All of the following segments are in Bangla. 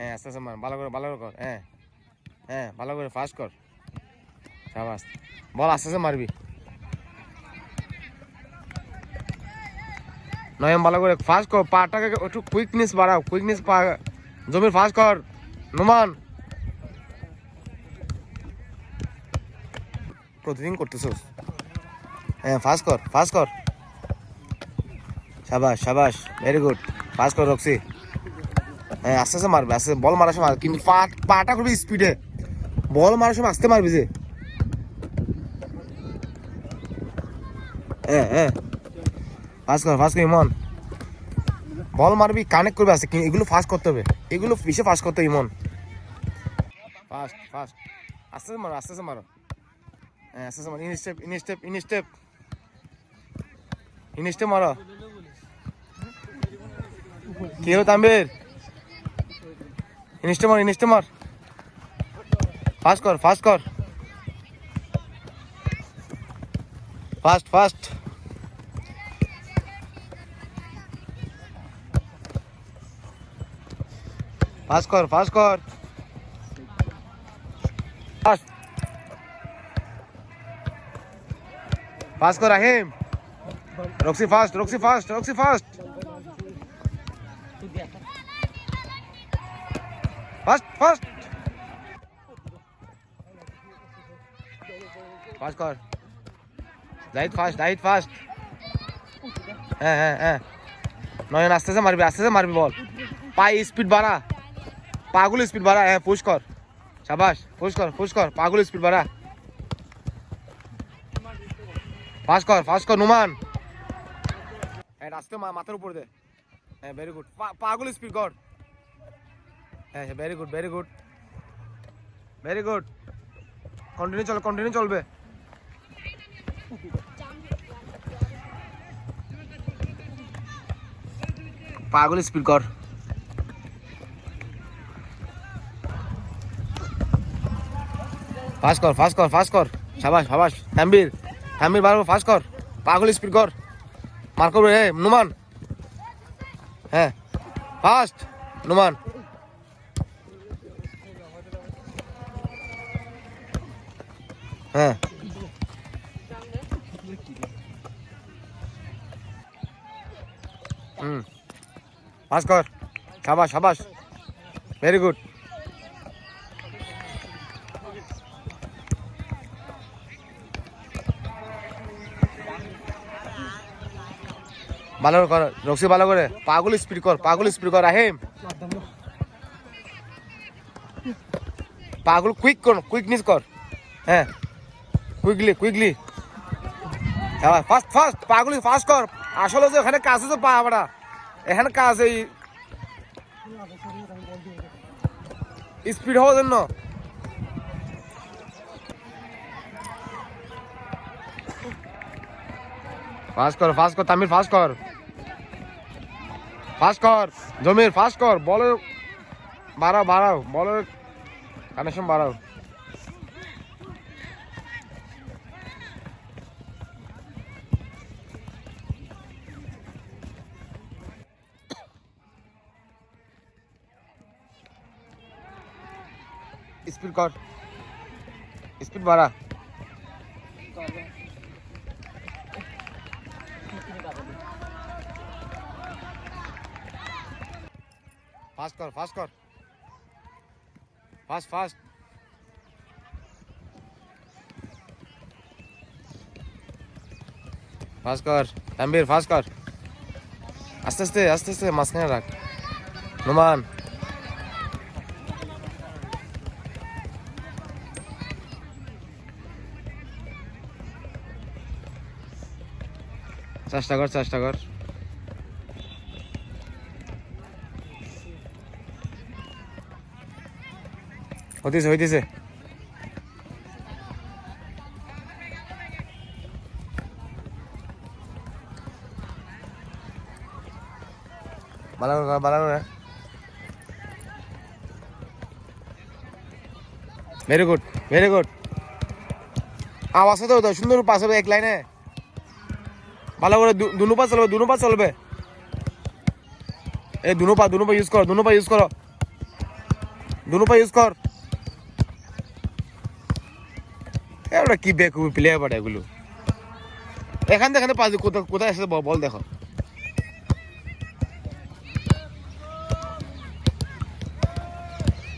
হ্যাঁ আস্তে আস্তে মার, ভালো করে ভালো করে কর হ্যাঁ হ্যাঁ ভালো করে ফাস্ট কর। সাবাস। বল, আস্তে আস্তে মারবি। নয়ম ভালো করে ফাস্ট কর, পাটাকে একটু কুইকনেস বাড়াও কুইকনেস পা, জমির ফাস্ট কর। নুমান। প্রতিদিন করতেছোস। হ্যাঁ ফাস্ট কর ফাস্ট কর। সাবাস সাবাস ভেরি গুড ফাস্ট কর, রক্সি। হ্যাঁ আস্তে আস্তে মারবে, আস্তে বল মারার সময় কিন্তু পাটা করবি স্পিডে বল মারার সময় আস্তে মারবি যে। হ্যাঁ হ্যাঁ ফাস্ট কর ফাস্ট কর, ইমন। বল মারবি কানেক্ট করবে কিন্তু এগুলো ফাস্ট করতে হবে। এগুলো বেশি ফাস্ট করতে হবে, ইমন। ফাস্ট ফাস্ট আস্তে আস্তে মারো, আস্তে আস্তে মারো। হ্যাঁ আস্তে আস্তে মারো। In step in step in step in step মারো। কি হলো তাম্বির ইন স্টেপ মার ইন স্টেপ মার ফাস্ট কর ফাস্ট কর ফাস্ট ফাস্ট ফাস্ট কর ফাস্ট কর ফাস্ট ফাস্ট কর Ahim Roxy fast Roxy fast Roxy fast fast fast fast কর জাহিদ ফাস্ট জাহিদ ফাস্ট হ্যাঁ হ্যাঁ হ্যাঁ। নয়ন, আস্তে আস্তে মারবি, আস্তে বল। পায়ে স্পিড বাড়া। পাগুলো স্পিড বাড়া। হ্যাঁ পুশ কর। সাবাস পুশ কর পুশ কর। পাগুলো স্পিড বাড়া। ফাস্ট কর ফাস্ট কর নুমান হ্যাঁ মাথার উপর দে। হ্যাঁ ভেরি গুড পাগুলো হ্যাঁ হ্যাঁ very good very good very good continue চল কন্টিনিউ চলবে। পাগুলো স্পিড কর। ফাস্ট কর ফাস্ট কর ফাস্ট কর। সাবাস সাবাস হ্যাম্বির হ্যাম্বির বারবার ফাস্ট কর। পাগল স্পিড কর। মার করবে, হে, নুমান। হ্যাঁ ফাস্ট নুমান। হুম। ফাস্ট কর। সাবাস সাবাস। ভেরি গুড ভালো করে, রক্সি, ভালো করে। পাগল স্পিড কর, পাগল স্পিড কর আহিম পাগল কুইক কর কুইকনেস কর। হ্যাঁ। কুইকলি কুইকলি ফাস্ট ফাস্ট পাগলি ফাস্ট কর। আসলে যে এখানে কাজ আছে পা আমরা এখানে কাজ এই স্পিড হওয়ার জন্য। ফাস্ট কর ফাস্ট কর কর। কর, জমির ফাস্ট কর, বলের, বাড়াও বাড়াও, বলের কানেকশন বাড়াও। স্পিড কর স্পিড বাড়া ফাস্ট কর ফাস্ট কর ফাস্ট ফাস্ট ফাস্ট কর তাম্বির ফাস্ট কর আস্তে আস্তে আস্তে আস্তে মাঝখানে রাখ নোমান চেষ্টা কর চেষ্টা কর। হইতেছে হইতেছে। করে কর, ভালো করে ভেরি গুড ভেরি গুড আওয়াজ তো সুন্দর হবে এক লাইনে। ভালো করে দুনো পা চলবে, দুনো পা চলবে। এই দুনো পা দুনো পা ইউজ করো, দুনো পা ইউজ করো। দুনো পা ইউজ কর। এবার কি বেকুবি প্লেয়ার পারে এগুলো? এখান থেকে পাঁচ কোথায় কোথায় এসে বল দেখো।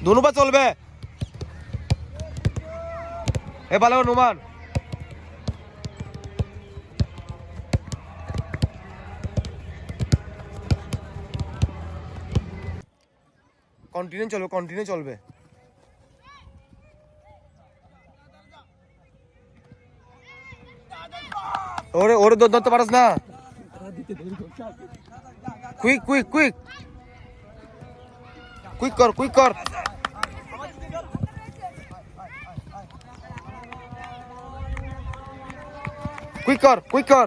দুনো পা চলবে। এ ভালো নুমান। কন্টিনিউ চলবে কন্টিনিউ চলবে। ওরে ওরে দৌড় ধরতে পারস না। কুইক কুইক কুইক কুইক কর কুইক কর। কুইক কর কুইক কর।